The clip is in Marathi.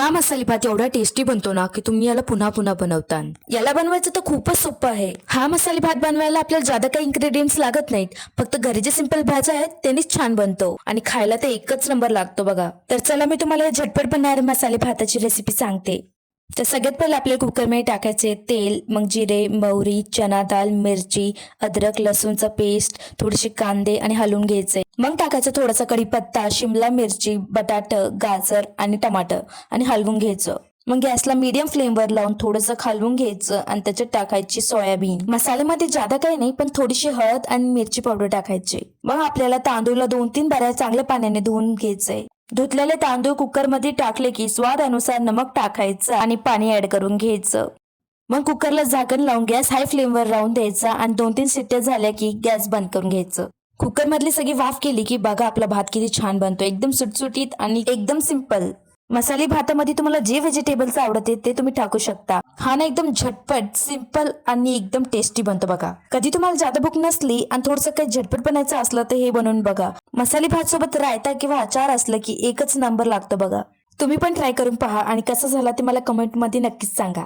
हा मसाले भात एवढा टेस्टी बनतो ना की तुम्ही याला पुन्हा पुन्हा बनवता याला बनवायचं तर खूपच सोपं आहे. हा मसाले भात बनवायला आपल्याला जादा काही इन्ग्रेडियंट्स लागत नाहीत फक्त घरी जे सिंपल भाज्या आहेत त्यांनीच छान बनतो. आणि खायला तर एकच नंबर लागतो बघा. तर चला मी तुम्हाला झटपट बनणाऱ्या मसाले भाताची रेसिपी सांगते. तर सगळ्यात पहिले आपल्याला कुकरमध्ये टाकायचे तेल मग जिरे मोहरी चना दाल मिरची अद्रक लसूणचा पेस्ट थोडेसे कांदे आणि हलवून घ्यायचे. मग टाकायचं थोडासा कढीपत्ता शिमला मिरची बटाट गाजर आणि टमाटर आणि हलवून घ्यायचं. मग गॅसला मीडियम फ्लेमवर लावून थोडंसं खालवून घ्यायचं आणि त्याच्यात टाकायची सोयाबीन. मसाल्यामध्ये जादा काही नाही पण थोडीशी हळद आणि मिरची पावडर टाकायची. मग आपल्याला तांदूळला दोन तीन बाऱ्या चांगल्या पाण्याने धुवून घ्यायचंय. धुतलेले तांदूळ कुकरमध्ये टाकले की स्वादानुसार नमक टाकायचं आणि पाणी ऍड करून घ्यायचं. मग कुकरला झाकण लावून गॅस हाय फ्लेमवर राहून द्यायचा आणि दोन तीन शिट्ट्या झाल्या की गॅस बंद करून घ्यायचं. कुकर मधली सगळी वाफ केली की बघा आपला भात किती छान बनतो. एकदम सुटसुटीत आणि एकदम सिंपल. मसाले भातामध्ये तुम्हाला जे व्हेजिटेबल्स आवडते ते तुम्ही टाकू शकता. हा ना एकदम झटपट सिंपल आणि एकदम टेस्टी बनतो बघा. कधी तुम्हाला जादा भूक नसली आणि थोडंसं काही झटपट बनायचं असलं तर हे बनवून बघा. मसाले भात सोबत रायता किंवा अचार असलं की एकच नंबर लागतो बघा. तुम्ही पण ट्राय करून पहा आणि कसं झाला ते मला कमेंटमध्ये नक्कीच सांगा.